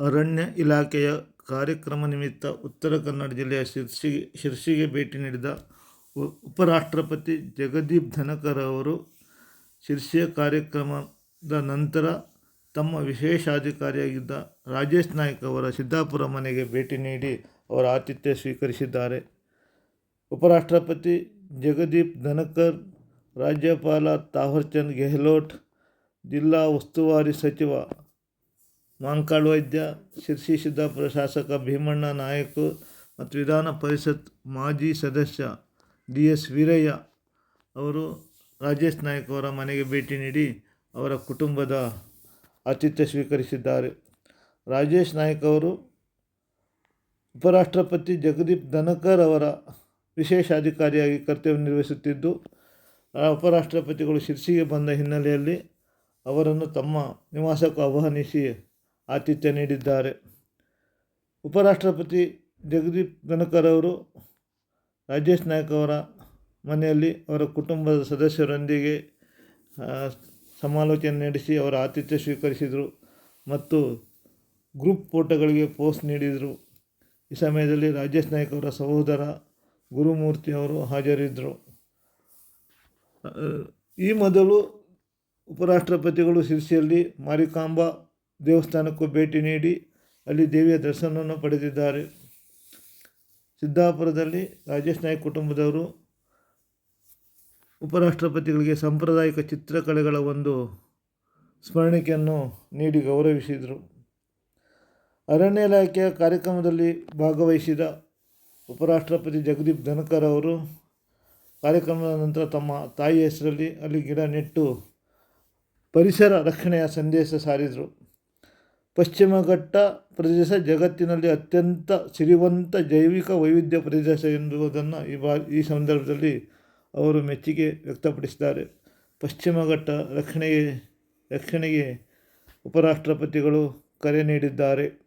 ಅರಣ್ಯ ಇಲಾಖೆಯ ಕಾರ್ಯಕ್ರಮ ನಿಮಿತ್ತ ಉತ್ತರ ಕನ್ನಡ ಜಿಲ್ಲೆಯ ಶಿರ್ಸಿಗೆ ಶಿರ್ಸಿಗೆ ಭೇಟಿ ನೀಡಿದ ಉಪರಾಷ್ಟ್ರಪತಿ ಜಗದೀಪ್ ಧನಕರ್ ಅವರು ಶಿರ್ಸಿಯ ಕಾರ್ಯಕ್ರಮದ ನಂತರ ತಮ್ಮ ವಿಶೇಷಾಧಿಕಾರಿಯಾಗಿದ್ದ ರಾಜೇಶ್ ನಾಯ್ಕ್ ಅವರ ಸಿದ್ದಾಪುರ ಮನೆಗೆ ಭೇಟಿ ನೀಡಿ ಅವರ ಆತಿಥ್ಯ ಸ್ವೀಕರಿಸಿದ್ದಾರೆ. ಉಪರಾಷ್ಟ್ರಪತಿ ಜಗದೀಪ್ ಧನಕರ್, ರಾಜ್ಯಪಾಲ ತಾವರ್ಚಂದ್ ಗೆಹ್ಲೋಟ್, ಜಿಲ್ಲಾ ಉಸ್ತುವಾರಿ ಸಚಿವ ಮಾಂಕಾಳ್ ವೈದ್ಯ ಶಿರ್ಸಿ ಸಿದ್ದಾಪುರ ಶಾಸಕ ಭೀಮಣ್ಣ ನಾಯಕ್ ಮತ್ತು ವಿಧಾನ ಪರಿಷತ್ ಮಾಜಿ ಸದಸ್ಯ ಡಿ ಎಸ್ ವೀರಯ್ಯ ಅವರು ರಾಜೇಶ್ ನಾಯಕ್ ಅವರ ಮನೆಗೆ ಭೇಟಿ ನೀಡಿ ಅವರ ಕುಟುಂಬದ ಆತಿಥ್ಯ ಸ್ವೀಕರಿಸಿದ್ದಾರೆ. ರಾಜೇಶ್ ನಾಯಕ್ ಅವರು ಉಪರಾಷ್ಟ್ರಪತಿ ಜಗದೀಪ್ ಧನಕರ್ ಅವರ ವಿಶೇಷಾಧಿಕಾರಿಯಾಗಿ ಕರ್ತವ್ಯ ನಿರ್ವಹಿಸುತ್ತಿದ್ದು ಉಪರಾಷ್ಟ್ರಪತಿಗಳು ಶಿರ್ಸಿಗೆ ಬಂದ ಹಿನ್ನೆಲೆಯಲ್ಲಿ ಅವರನ್ನು ತಮ್ಮ ನಿವಾಸಕ್ಕೂ ಆಹ್ವಾನಿಸಿ ಆತಿಥ್ಯ ನೀಡಿದ್ದಾರೆ. ಉಪರಾಷ್ಟ್ರಪತಿ ಜಗದೀಪ್ ಧನಕರ್ ಅವರು ರಾಜೇಶ್ ನಾಯ್ಕ್ ಅವರ ಮನೆಯಲ್ಲಿ ಅವರ ಕುಟುಂಬದ ಸದಸ್ಯರೊಂದಿಗೆ ಸಮಾಲೋಚನೆ ನಡೆಸಿ ಅವರ ಆತಿಥ್ಯ ಸ್ವೀಕರಿಸಿದರು ಮತ್ತು ಗ್ರೂಪ್ ಫೋಟೋಗಳಿಗೆ ಪೋಸ್ಟ್ ನೀಡಿದರು. ಈ ಸಮಯದಲ್ಲಿ ರಾಜೇಶ್ ನಾಯ್ಕ್ ಅವರ ಸಹೋದರ ಗುರುಮೂರ್ತಿ ಅವರು ಹಾಜರಿದ್ದರು. ಈ ಮೊದಲು ಉಪರಾಷ್ಟ್ರಪತಿಗಳು ಶಿರ್ಸಿಯಲ್ಲಿ ಮಾರಿಕಾಂಬ ದೇವಸ್ಥಾನಕ್ಕೂ ಭೇಟಿ ನೀಡಿ ಅಲ್ಲಿ ದೇವಿಯ ದರ್ಶನವನ್ನು ಪಡೆದಿದ್ದಾರೆ. ಸಿದ್ದಾಪುರದಲ್ಲಿ ರಾಜೇಶ್ ನಾಯ್ಕ್ ಕುಟುಂಬದವರು ಉಪರಾಷ್ಟ್ರಪತಿಗಳಿಗೆ ಸಾಂಪ್ರದಾಯಿಕ ಚಿತ್ರಕಲೆಗಳ ಒಂದು ಸ್ಮರಣಿಕೆಯನ್ನು ನೀಡಿ ಗೌರವಿಸಿದರು. ಅರಣ್ಯ ಇಲಾಖೆಯ ಕಾರ್ಯಕ್ರಮದಲ್ಲಿ ಭಾಗವಹಿಸಿದ ಉಪರಾಷ್ಟ್ರಪತಿ ಜಗದೀಪ್ ಧನಕರ್ ಅವರು ಕಾರ್ಯಕ್ರಮದ ನಂತರ ತಮ್ಮ ತಾಯಿ ಹೆಸರಲ್ಲಿ ಅಲ್ಲಿ ಗಿಡ ನೆಟ್ಟು ಪರಿಸರ ರಕ್ಷಣೆಯ ಸಂದೇಶ ಸಾರಿದರು. ಪಶ್ಚಿಮ ಘಟ್ಟ ಪ್ರದೇಶ ಜಗತ್ತಿನಲ್ಲಿ ಅತ್ಯಂತ ಸಿರಿವಂತ ಜೈವಿಕ ವೈವಿಧ್ಯ ಪ್ರದೇಶ ಎನ್ನುವುದನ್ನು ಈ ಬಾ, ಈ ಸಂದರ್ಭದಲ್ಲಿ ಅವರು ಮೆಚ್ಚುಗೆ ವ್ಯಕ್ತಪಡಿಸಿದ್ದಾರೆ. ಪಶ್ಚಿಮ ಘಟ್ಟ ರಕ್ಷಣೆಗೆ ರಕ್ಷಣೆಗೆ ಉಪರಾಷ್ಟ್ರಪತಿಗಳು ಕರೆ ನೀಡಿದ್ದಾರೆ.